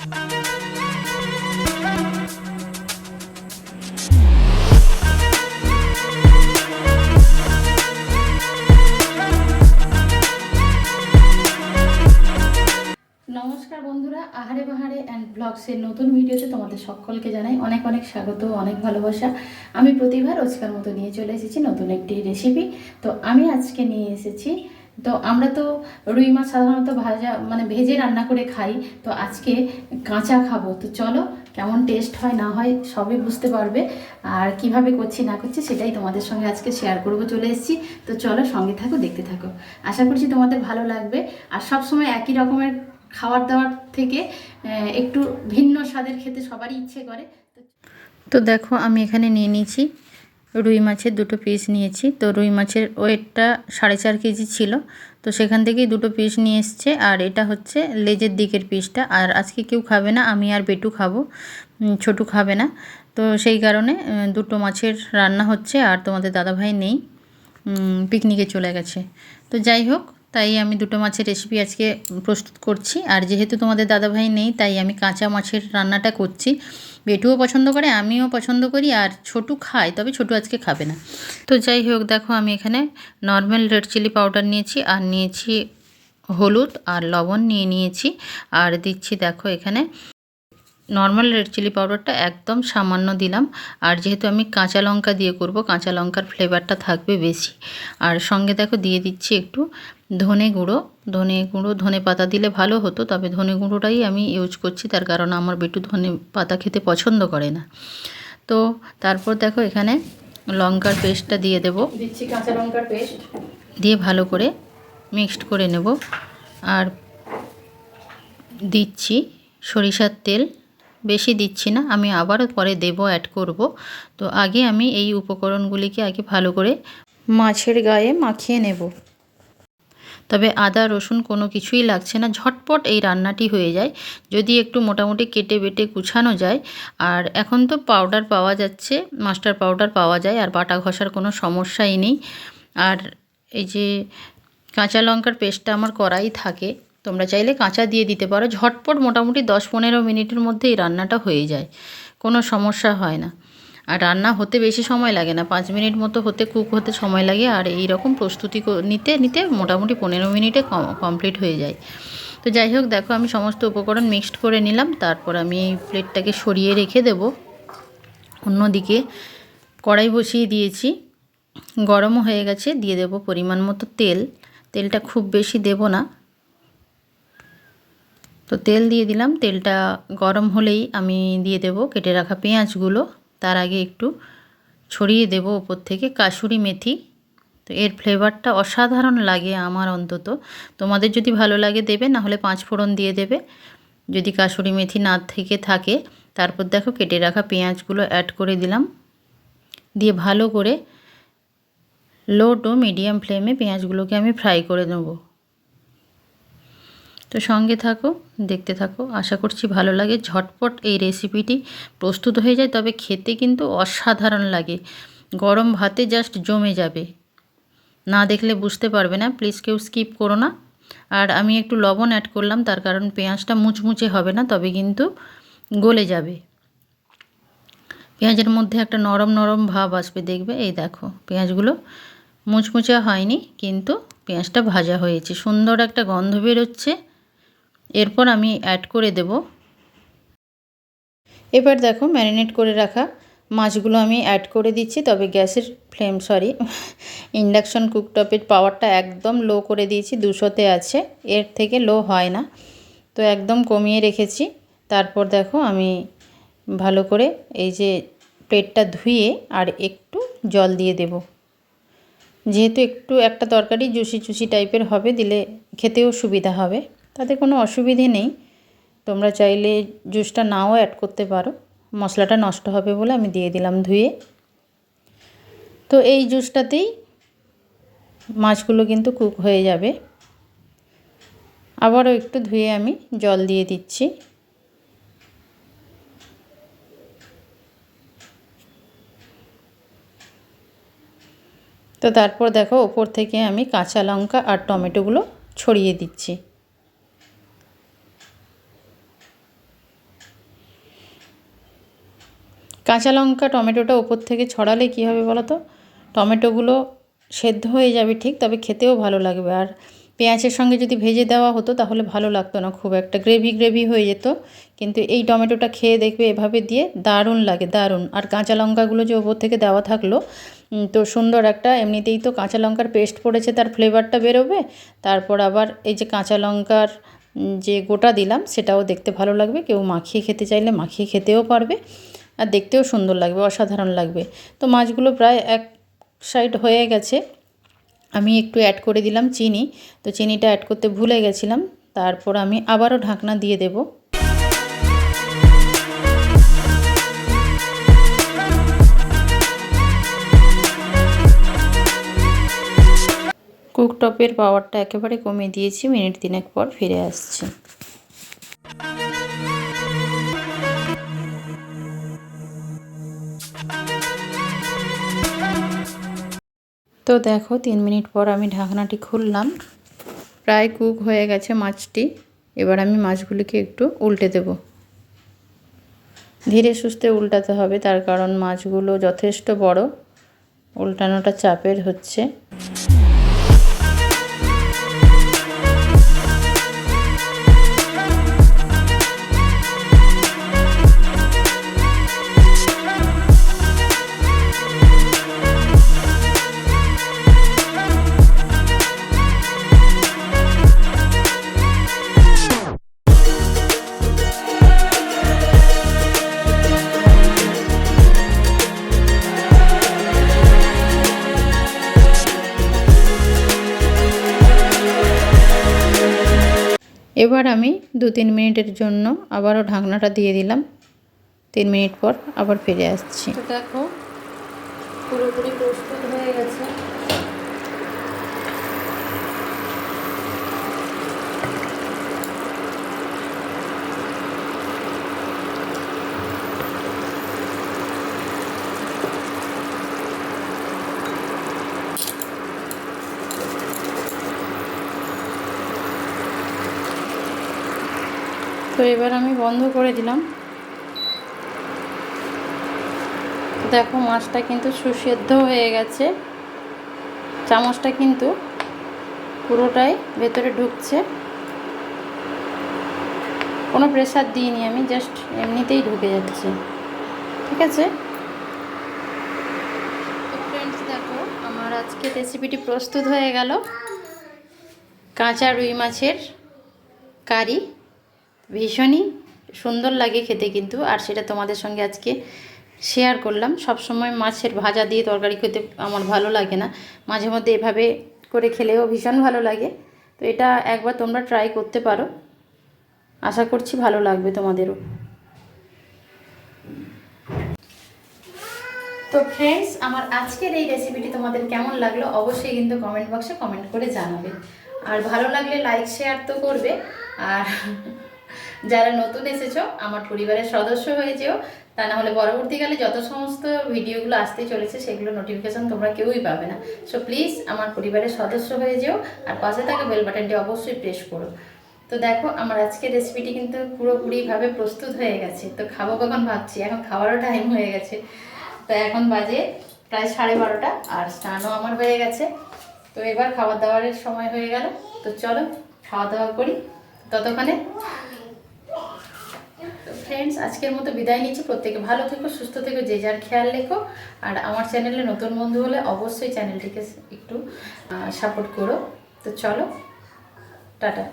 নমস্কার বন্ধুরা, আহারে বাহারে অ্যান্ড ব্লগসের নতুন ভিডিওতে তোমাদের সকলকে জানাই অনেক অনেক স্বাগত, অনেক ভালোবাসা। আমি প্রতিভা, রোজকার মতো নিয়ে চলে এসেছি নতুন একটি রেসিপি তো আমি আজকে নিয়ে এসেছি তো আমরা তো রুই মাছ সাধারণত ভাজা মানে ভেজে রান্না করে খাই। তো আজকে কাঁচা খাব। তো চলো, কেমন টেস্ট হয় না হয় সবই বুঝতে পারবে। আর কীভাবে করছি না করছি সেটাই তোমাদের সঙ্গে আজকে শেয়ার করব, চলে এসেছি। তো চলো সঙ্গে থাকো, দেখতে থাকো। আশা করছি তোমাদের ভালো লাগবে। আর সব সময় একই রকমের খাবার দাবার থেকে একটু ভিন্ন স্বাদের খেতে সবারই ইচ্ছে করে। তো দেখো, আমি এখানে নিয়ে নিয়েছি রুই মাছের দুটো পিস নিয়েছি। তো রুই মাছের ওয়েটটা সাড়ে চার কেজি ছিল। তো সেখান থেকেই দুটো পিস নিয়ে এসছে। আর এটা হচ্ছে লেজের দিকের পিসটা আর আজকে কেউ খাবে না, আমি আর বেটু খাব। ছোটু খাবে না। তো সেই কারণে দুটো মাছের রান্না হচ্ছে। আর তোমাদের দাদাভাই নেই। পিকনিকে চলে গেছে। তো যাই হোক তাই আমি দুটো মাছের রেসিপি আজকে প্রস্তুত করছি। আর যেহেতু তোমাদের দাদাভাই নেই, তাই আমি কাঁচা মাছের রান্নাটা করছি। বেটুও পছন্দ করে, আমিও পছন্দ করি, আর ছোটু খায়, তবে ছোটু আজকে খাবে না। তো যাই হোক, দেখো আমি এখানে নর্মাল রেড চিলি পাউডার নিয়েছি, আর নিয়েছি হলুদ, আর লবণ নিয়ে নিয়েছি। আর দিচ্ছি, দেখো এখানে নর্মাল রেড চিলি পাউডারটা একদম সামান্য দিলাম। আর যেহেতু আমি কাঁচা লঙ্কা দিয়ে করব, কাঁচা লঙ্কার ফ্লেভারটা থাকবে বেশি। আর সঙ্গে দেখো দিয়ে দিচ্ছি একটু ধনে গুঁড়ো ধনে গুঁড়ো ধনে পাতা দিলে ভালো হতো তবে ধনে গুঁড়োটাই আমি ইউজ করছি তার কারণ আমার বেটু ধনে পাতা খেতে পছন্দ করে না। তো তারপর দেখো এখানে লঙ্কার পেস্টটা দিয়ে দেবো। দিচ্ছি কাঁচা লঙ্কার পেস্ট। দিয়ে ভালো করে মিক্সড করে নেব। আর দিচ্ছি সরিষার তেল। বেশি দিচ্ছি না আমি আবারও পরে দেব অ্যাড করব। তো আগে আমি এই উপকরণগুলিকে আগে ভালো করে মাছের গায়ে মাখিয়ে নেব। তবে আদা, রসুন কোনো কিছুই লাগছে না। ঝটপট এই রান্নাটি হয়ে যায়। যদি একটু মোটামুটি কেটে বেটে গুছানো যায়, আর এখন তো পাউডার পাওয়া যাচ্ছে মাস্টার পাউডার পাওয়া যায়, আর বাটা ঘষার কোনো সমস্যাই নেই। আর এই যে কাঁচা লঙ্কার পেস্টটা আমার করাই থাকে, তোমরা চাইলে কাঁচা দিয়ে দিতে পারো। ঝটপট মোটামুটি দশ পনেরো মিনিটের মধ্যে এই রান্নাটা হয়ে যায়। কোনো সমস্যা হয় না। আর রান্না হতে বেশি সময় লাগে না। পাঁচ মিনিট মতো হতে, কুক হতে সময় লাগে। আর এই রকম প্রস্তুতি নিতে নিতে মোটামুটি পনেরো মিনিটে কমপ্লিট হয়ে যায়। তো যাই হোক, দেখো আমি সমস্ত উপকরণ মিক্সড করে নিলাম। তারপর আমি এই প্লেটটাকে সরিয়ে রেখে দেব। অন্যদিকে কড়াই বসিয়ে দিয়েছি। গরমও হয়ে গেছে, দিয়ে দেব পরিমাণ মতো তেল। তেলটা খুব বেশি দেব না। তো তেল দিয়ে দিলাম। তেলটা গরম হলেই আমি দিয়ে দেব কেটে রাখা পেঁয়াজগুলো। তার আগে একটু ছড়িয়ে দেব ওপর থেকে। কাসুরি মেথি। তো এর ফ্লেভারটা অসাধারণ লাগে আমার অন্তত। তোমাদের যদি ভালো লাগে দেবে না হলে পাঁচ ফোড়ন দিয়ে দেবে। যদি কাসুরি মেথি না থেকে থাকে, তারপর দেখো কেটে রাখা পেঁয়াজগুলো অ্যাড করে দিলাম। দিয়ে ভালো করে লো টু মিডিয়াম ফ্লেমে পেঁয়াজগুলোকে আমি ফ্রাই করে নেব। তো সঙ্গে থাকো, দেখতে থাকো। আশা করছি ভালো লাগে। ঝটপট এই রেসিপিটি প্রস্তুত হয়ে যায়, তবে খেতে কিন্তু অসাধারণ লাগে। গরম ভাতে জাস্ট জমে যাবে। না দেখলে বুঝতে পারবে না। প্লিজ কেউ স্কিপ করো না। আর আমি একটু লবণ অ্যাড করলাম, তার কারণ পেঁয়াজটা মুচমুচে হবে না, তবে কিন্তু গলে যাবে। পেঁয়াজের মধ্যে একটা নরম নরম ভাব আসবে, দেখবে? এই দেখো, পেঁয়াজগুলো মুচমুচে হয়নি, কিন্তু পেঁয়াজটা ভাজা হয়েছে। সুন্দর একটা গন্ধ বেরোচ্ছে। এরপর আমি অ্যাড করে দেব। এবার দেখো ম্যারিনেট করে রাখা মাছগুলো আমি অ্যাড করে দিচ্ছি, তবে গ্যাসের ফ্লেম সরি ইন্ডাকশন কুকটপের পাওয়ারটা একদম লো করে দিয়েছি, দুশোতে আছে, এর থেকে লো হয় না। তো একদম কমিয়ে রেখেছি, তারপর দেখো আমি ভালো করে এই যে প্লেটটা ধুয়ে আর একটু জল দিয়ে দেব। যেহেতু একটু একটা তরকারি জুসি চুসি টাইপের হবে, দিলে খেতেও সুবিধা হবে। তাতে কোনো অসুবিধে নেই। তোমরা চাইলে জুসটা নাও অ্যাড করতে পারো। মশলাটা নষ্ট হবে বলে আমি দিয়ে দিলাম ধুয়ে। তো এই জুসটাতেই মাছগুলো কিন্তু কুক হয়ে যাবে। আবারও একটু ধুয়ে আমি জল দিয়ে দিচ্ছি। তো তারপর দেখো ওপর থেকে আমি কাঁচা লঙ্কা আর টমেটোগুলো ছড়িয়ে দিচ্ছি। কাঁচা লঙ্কা টমেটোটা ওপর থেকে ছড়ালে কী হবে বলো তো? টমেটোগুলো সেদ্ধ হয়ে যাবে ঠিক, তবে খেতেও ভালো লাগবে। আর পেঁয়াজের সঙ্গে যদি ভেজে দেওয়া হতো তাহলে ভালো লাগতো না, খুব একটা গ্রেভি গ্রেভি হয়ে যেত। কিন্তু এই টমেটোটা খেয়ে দেখবে এভাবে দিয়ে দারুণ লাগে, দারুণ। আর কাঁচা লঙ্কাগুলো যে ওপর থেকে দেওয়া থাকল তো সুন্দর একটা, এমনিতেই তো কাঁচা লঙ্কার পেস্ট পড়েছে, তার ফ্লেভারটা বেরোবে। তারপর আবার এই যে কাঁচা লঙ্কার যে গোটা দিলাম, সেটাও দেখতে ভালো লাগবে। কেউ মাখিয়ে খেতে চাইলে মাখিয়ে খেতেও পারবে। আর দেখতেও সুন্দর লাগবে, অসাধারণ লাগবে। তো মাছগুলো প্রায় এক সাইড হয়ে গেছে। আমি একটু অ্যাড করে দিলাম চিনি। তো চিনিটা অ্যাড করতে ভুলে গেছিলাম। তারপর আমি আবারও ঢাকনা দিয়ে দেব। কুকটপের পাওয়ারটা একেবারে কমিয়ে দিয়েছি। মিনিট তিনেক পর ফিরে আসছি। তো দেখো, তিন মিনিট পর আমি ঢাকনাটি খুললাম। প্রায় কুক হয়ে গেছে মাছটি। এবার আমি মাছগুলিকে একটু উল্টে দেব। ধীরে সুস্থে উল্টাতে হবে, তার কারণ মাছগুলো যথেষ্ট বড়। উল্টানোটা চাপের হচ্ছে। এবার আমি দু তিন মিনিটের জন্য আবারও ঢাকনাটা দিয়ে দিলাম। তিন মিনিট পর আবার ফিরে আসছি। দেখো, পুরোপুরি প্রস্তুত হয়ে গেছে। তো এবার আমি বন্ধ করে দিলাম। দেখো মাছটা কিন্তু সুসেদ্ধ হয়ে গেছে। চামচটা কিন্তু পুরোটাই ভেতরে ঢুকছে। কোনো প্রেশার দিইনি আমি জাস্ট এমনিতেই ঢুকে যাচ্ছে। ঠিক আছে? দেখো আমার আজকে রেসিপিটি প্রস্তুত হয়ে গেল। কাঁচা রুই মাছের কারি। ভীষণই সুন্দর লাগে খেতে কিন্তু, আর সেটা তোমাদের সঙ্গে আজকে শেয়ার করলাম। সব সময় মাছের ভাজা দিয়ে তরকারি খেতে আমার ভালো লাগে না। মাঝে মধ্যে এভাবে করে খেলেও ভীষণ ভালো লাগে। তো এটা একবার তোমরা ট্রাই করতে পারো। আশা করছি ভালো লাগবে তোমাদেরও। তো ফ্রেন্ডস আমার আজকের এই রেসিপিটি তোমাদের কেমন লাগল অবশ্যই কিন্তু কমেন্ট বক্সে কমেন্ট করে জানাবে। আর ভালো লাগলে লাইক শেয়ার তো করবে। আর যারা নতুন এসেছ, আমার পরিবারের সদস্য হয়ে যেও। তা না হলে পরবর্তীকালে যত সমস্ত ভিডিওগুলো আসতে চলেছে সেগুলো নোটিফিকেশন তোমরা কেউই পাবে না। সো প্লিজ আমার পরিবারের সদস্য হয়ে যেও আর পাশে থাকা বেল বাটনটি অবশ্যই প্রেস করো। তো দেখো, আমার আজকের রেসিপিটি কিন্তু পুরোপুরিভাবে প্রস্তুত হয়ে গেছে। তো খাব কখন ভাবছি, এখন খাওয়ারও টাইম হয়ে গেছে। তো এখন বাজে প্রায় সাড়ে বারোটা আর স্নানও আমার হয়ে গেছে। তো এবার খাবার দাবারের সময় হয়ে গেল। তো চলো, খাওয়া দাওয়া করি। ততক্ষণে ফ্রেন্ডস আজকের মতো বিদায় নিচ্ছি। প্রত্যেকে ভালো থেকো, সুস্থ থেকো, যে যার খেয়াল রেখো। আর আমার চ্যানেলে নতুন বন্ধু হলে অবশ্যই চ্যানেলটিকে একটু সাপোর্ট করো। তো চলো, টাটা।